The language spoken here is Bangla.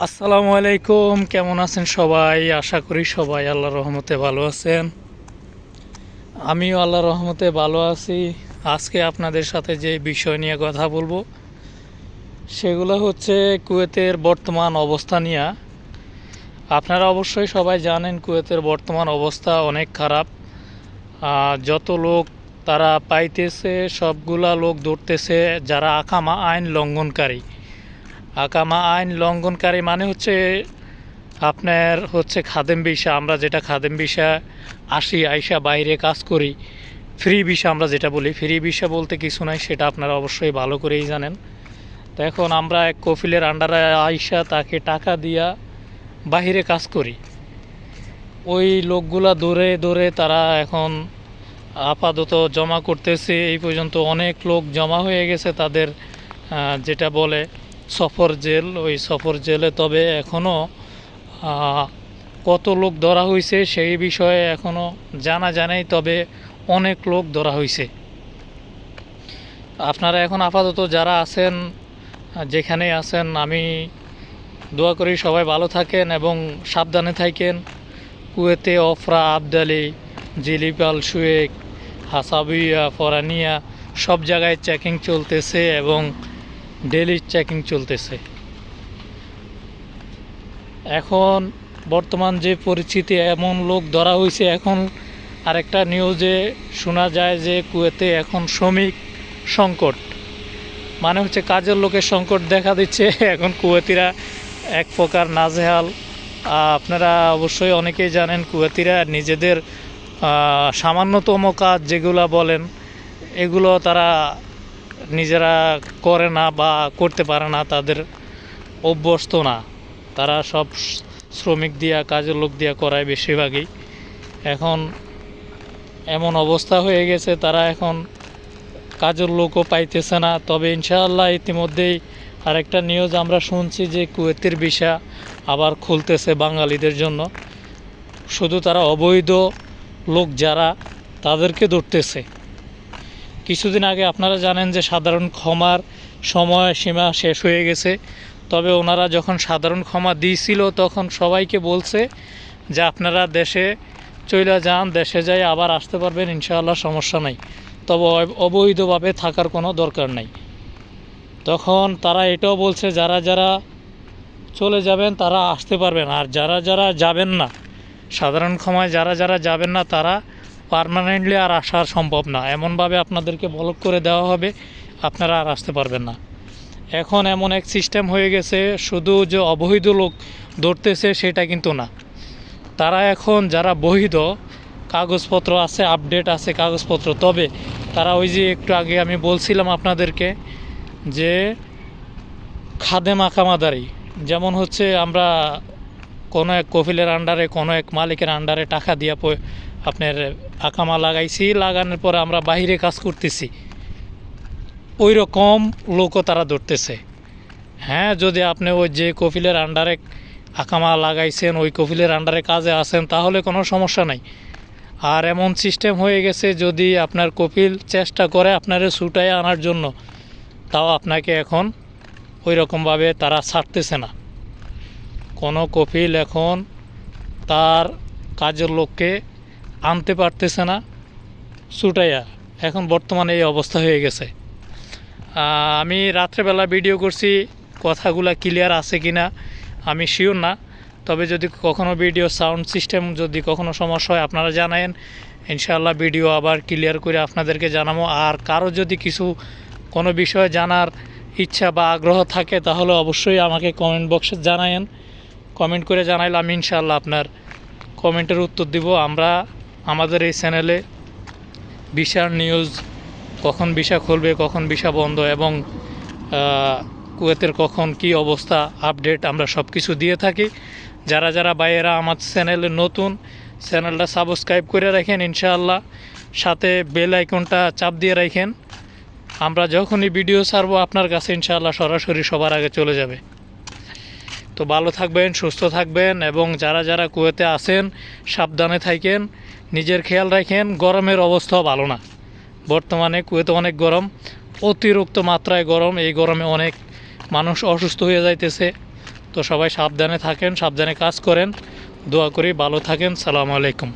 আসসালামু আলাইকুম, কেমন আছেন সবাই? আশা করি সবাই আল্লাহর রহমতে ভালো আছেন। আমিও আল্লাহর রহমতে ভালো আছি। আজকে আপনাদের সাথে যে বিষয় নিয়ে কথা বলব, সেগুলো হচ্ছে কুয়েতের বর্তমান অবস্থা নিয়ে। আপনারা অবশ্যই সবাই জানেন কুয়েতের বর্তমান অবস্থা অনেক খারাপ। যত লোক তারা পাইতেছে, সবগুলা লোক ধরতেছে, যারা আকামা আইন লঙ্ঘনকারী। আকামা আইন লঙ্ঘনকারী মানে হচ্ছে আপনার হচ্ছে খাদেম বিষা আমরা যেটা খাদেম বিষা আসি, আইসা বাইরে কাজ করি। ফ্রি বিষা আমরা যেটা বলি, ফ্রি বিষা বলতে কিছু নাই, সেটা আপনারা অবশ্যই ভালো করেই জানেন। তো এখন আমরা এক কফিলের আন্ডারে আইসা তাকে টাকা দিয়া বাহিরে কাজ করি। ওই লোকগুলা দৌড়ে দৌড়ে তারা এখন আপাতত জমা করতেছে। এই পর্যন্ত অনেক লোক জমা হয়ে গেছে তাদের যেটা বলে সফর জেল, ওই সফর জেলে তবে এখনও কত লোক ধরা হয়েছে সেই বিষয়ে এখনও জানা জানাই তবে অনেক লোক ধরা হয়েছে আপনারা এখন আপাতত যারা আছেন, যেখানে আছেন, আমি দোয়া করি সবাই ভালো থাকেন এবং সাবধানে থাকেন। কুয়েতে অফরা, আবদালি, জিলিপাল সুয়েক হাসাবিয়া, ফরানিয়া, সব জায়গায় চেকিং চলতেছে এবং ডেলি চেকিং চলতেছে। এখন বর্তমান যে পরিস্থিতি, এমন লোক ধরা হয়েছে এখন আরেকটা নিউজে শোনা যায় যে কুয়েতে এখন শ্রমিক সংকট। মানে হচ্ছে কাজের লোকের সংকট দেখা দিচ্ছে। এখন কুয়েতিরা এক প্রকার নাজেহাল। আপনারা অবশ্যই অনেকেই জানেন, কুয়েতিরা নিজেদের সামান্যতম কাজ যেগুলো বলেন, এগুলো তারা নিজেরা করে না বা করতে পারে না, তাদের অভ্যস্ত না। তারা সব শ্রমিক দিয়া, কাজের লোক দিয়া করায় বেশিরভাগই। এখন এমন অবস্থা হয়ে গেছে, তারা এখন কাজের লোকও পাইতেছে না। তবে ইনশাআল্লাহ ইতিমধ্যেই আরেকটা নিউজ আমরা শুনছি যে কুয়েতের ভিসা আবার খুলতেছে বাঙালিদের জন্য। শুধু তারা অবৈধ লোক যারা, তাদেরকে ধরতেছে। কিছুদিন আগে আপনারা জানেন যে সাধারণ ক্ষমার সময় সীমা শেষ হয়ে গেছে। তবে ওনারা যখন সাধারণ ক্ষমা দিয়েছিল, তখন সবাইকে বলছে যে আপনারা দেশে চলে যান, দেশে যাই, আবার আসতে পারবেন, ইনশাআল্লাহ সমস্যা নাই। তবে অব- অবৈধভাবে থাকার কোনো দরকার নাই। তখন তারা এটাও বলছে, যারা যারা চলে যাবেন, তারা আসতে পারবেন। আর যারা যারা যাবেন না, সাধারণ ক্ষমায় যারা যারা যাবেন না, তারা পার্মানেন্টলি আর আসা সম্ভব না। এমনভাবে আপনাদেরকে ব্লক করে দেওয়া হবে, আপনারা আর আসতে পারবেন না। এখন এমন এক সিস্টেম হয়ে গেছে, শুধু যে অবৈধ লোক ধরতেছে সেটা কিন্তু না। তারা এখন যারা বৈধ, কাগজপত্র আছে আপডেট আছে কাগজপত্র, তবে তারা ওই যে একটু আগে আমি বলছিলাম আপনাদেরকে যে খাদেম আকামাদারি যেমন হচ্ছে আমরা কোনো এক কফিলের আন্ডারে কোনো এক মালিকের আন্ডারে টাকা দিয়ে আপনার আকামা লাগাইছি, লাগানোর পরে আমরা বাইরে কাজ করতেছি। ওই রকম লোকও তারা ধরতেছে। হ্যাঁ যদি আপনি ওই যে কফিলের আন্ডারে আকামা লাগাইছেন, ওই কফিলের আন্ডারে কাজে আছেন, তাহলে কোনো সমস্যা নাই। আর এমন সিস্টেম হয়ে গেছে, যদি আপনার কপিল চেষ্টা করে আপনারে ছুটায় আনার জন্য, তাও আপনাকে এখন ওই রকমভাবে তারা ছাড়তেছে না। কোনো কপিল এখন তার কাজের লোককে আনতে পারতেছে না, ছুটাইয়া। এখন বর্তমানে এই অবস্থা হয়ে গেছে। আমি রাত্রেবেলা ভিডিও করছি, কথাগুলা ক্লিয়ার আছে কি না আমি শিওর না। তবে যদি কখনো ভিডিও সাউন্ড সিস্টেম যদি কখনো সমস্যা হয়, আপনারা জানায়েন। ইনশাআল্লাহ ভিডিও আবার ক্লিয়ার করে আপনাদেরকে জানাব। আর কারও যদি কিছু, কোনো বিষয়ে জানার ইচ্ছা বা আগ্রহ থাকে, তাহলে অবশ্যই আমাকে কমেন্ট বক্সে জানায়েন। কমেন্ট করে জানাইলে আমি ইনশাআল্লাহ আপনার কমেন্টের উত্তর দিব। আমরা আমাদের এই চ্যানেলে বিশার নিউজ, কখন ভিসা খুলবে, কখন ভিসা বন্ধ এবং কুয়েতের কখন কি অবস্থা, আপডেট আমরা সব কিছু দিয়ে থাকি। যারা যারা বাইরেরা আমার চ্যানেলে নতুন, চ্যানেলটা সাবস্ক্রাইব করে রাখেন ইনশাআল্লাহ। সাথে বেল আইকনটা চাপ দিয়ে রাখেন। আমরা যখনই ভিডিও ছাড়বো, আপনার কাছে ইনশাআল্লাহ সরাসরি সবার আগে চলে যাবে। তো ভালো থাকবেন, সুস্থ থাকবেন এবং যারা যারা কুয়েতে আছেন, সাবধানে থাকেন, নিজের খেয়াল রাখেন, গরমের অবস্থা ভালো না। বর্তমানে কুয়েতে অনেক গরম, অতিরিক্ত মাত্রায় গরম, এই গরমে অনেক মানুষ অসুস্থ হয়ে যাইতেছে। তো সবাই সাবধানে থাকেন, সাবধানে কাজ করেন। দোয়া করি ভালো থাকেন, সালাম আলাইকুম।